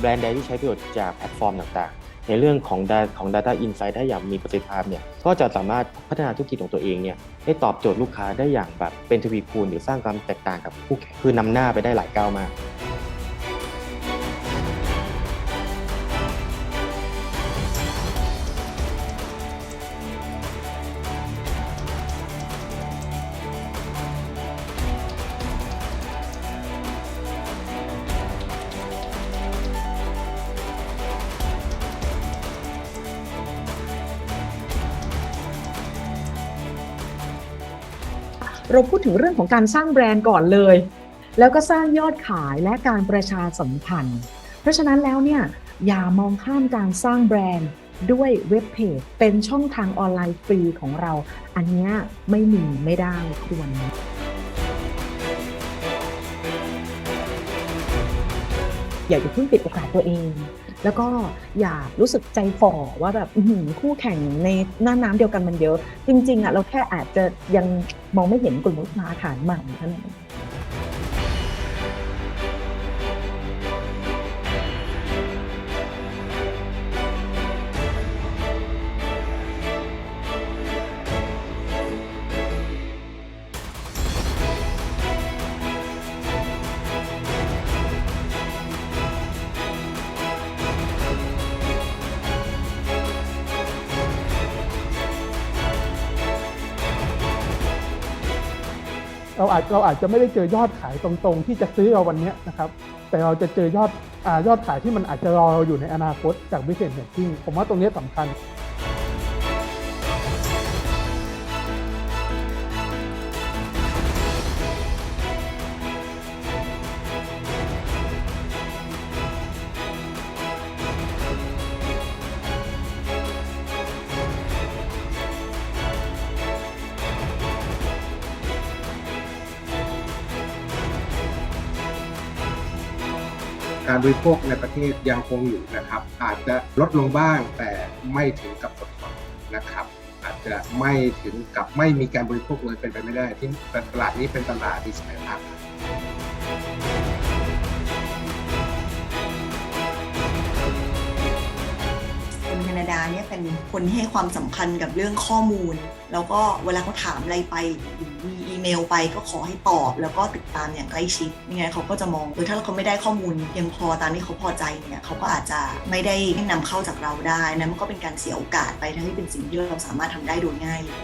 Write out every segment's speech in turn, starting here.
แบรนด์ใดที่ใช้ประโยชน์จากแพลตฟอร์มต่างๆ ในเรื่องของ data ของ Data Insight ได้อย่างมีประสิทธิภาพเนี่ยก็จะสามารถพัฒนาธุรกิจของตัวเองเนี่ยให้ตอบโจทย์ลูกค้าได้อย่างแบบเป็นทวีคูณหรือสร้างความแตกต่างกับคู่แข่งคือนำหน้าไปได้หลายก้าวมาก เราพูดถึงเรื่องของการสร้างแบรนด์ก่อนเลย แล้วก็สร้างยอดขายและการประชาสัมพันธ์ เพราะฉะนั้นแล้วเนี่ยอย่ามองข้ามการสร้างแบรนด์ด้วยเว็บเพจเป็นช่องทางออนไลน์ฟรีของเรา อันนี้ไม่มีไม่ได้ควร อย่าอย่าเพิ่งปิดโอกาสตัวเอง แล้วก็อย่ารู้สึกใจฝ่อว่าแบบคู่แข่งในหน้าน้ำเดียวกันมันเยอะ จริงๆอะเราแค่อาจจะยังมองไม่เห็นกลุ่มลูกค้าฐานใหม่เท่านั้น เราอาจเราอาจจะไม่ได้เจอยอดขายตรงๆ ที่จะซื้อเราวันนี้นะครับ แต่เราจะเจอยอดอยอดขายที่มันอาจจะรอเราอยู่ในอนาคตจาก business matching ผมว่าตรงนี้สำคัญ การบริโภคในประเทศยังคงอยู่นะครับ อาจจะลดลงบ้างแต่ไม่ถึงกับถดถอยนะครับ อาจจะไม่ถึงกับไม่มีการบริโภคเลยเป็นไปไม่ได้ ที่ตลาดนี้เป็นตลาดที่ศัยภาค นคนที่ให้ความสำคัญกับเรื่องข้อมูล แล้วก็เวลาเขาถามอะไรไปหรือมีอีเมลไปก็ขอให้ตอบ แล้วก็ติดตามอย่างใกล้ชิดยังไงเขาก็จะมองเออถ้าเขาไม่ได้ข้อมูลเพียงพอตามที่เขาพอใจเนี่ยเขาก็อาจจะไม่ได้นำเข้าจากเราได้นะมันก็เป็นการเสียโอกาสไปทั้งที่เป็นสิ่งที่เราสามารถทำได้โดยง่ายเลย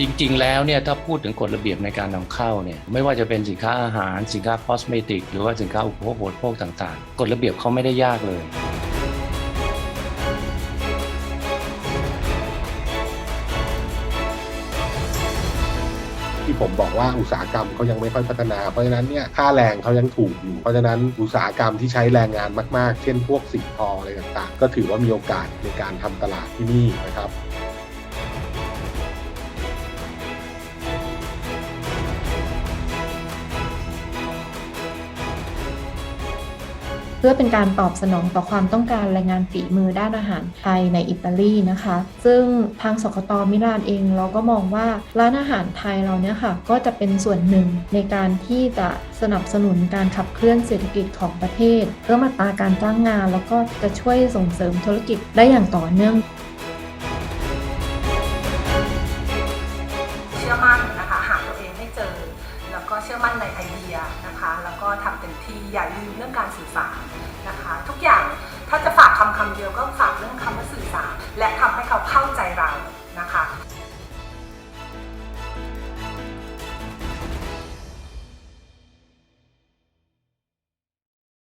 จริง ๆ แล้วเนี่ยถ้าพูดถึงกฎระเบียบในการนำเข้าเนี่ยไม่ว่าจะเป็นสินค้าอาหาร สินค้าคอสเมติก หรือว่าสินค้าอุปโภคบริโภคต่างๆ กฎระเบียบเขาไม่ได้ยากเลยที่ผมบอกว่าอุตสาหกรรมเขายังไม่ค่อยพัฒนา เพราะฉะนั้นเนี่ยค่าแรงเขายังถูกอยู่ เพราะฉะนั้นอุตสาหกรรมที่ใช้แรงงานมาก ๆ เช่นพวกสิ่งทออะไรต่างๆ ก็ถือว่ามีโอกาสในการทำตลาดที่นี่นะครับ เพื่อเป็นการตอบสนองต่อความต้องการแรงงานฝีมือด้านอาหารไทยในอิตาลีนะคะ ซึ่งทางสกตมิลานเองเราก็มองว่าร้านอาหารไทยเราเนี่ยค่ะก็จะเป็นส่วนหนึ่งในการที่จะสนับสนุนการขับเคลื่อนเศรษฐกิจของประเทศ เพิ่มอัตราการจ้างงาน แล้วก็จะช่วยส่งเสริมธุรกิจได้อย่างต่อเนื่อง มั่นในไอเดียนะคะ แล้วก็ทำเต็มที่อย่าลืมเรื่องการสื่อสารนะคะ ทุกอย่างถ้าจะฝากคำคำเดียวก็ฝากเรื่องคำว่าสื่อสารและทำให้เขาเข้าใจเรา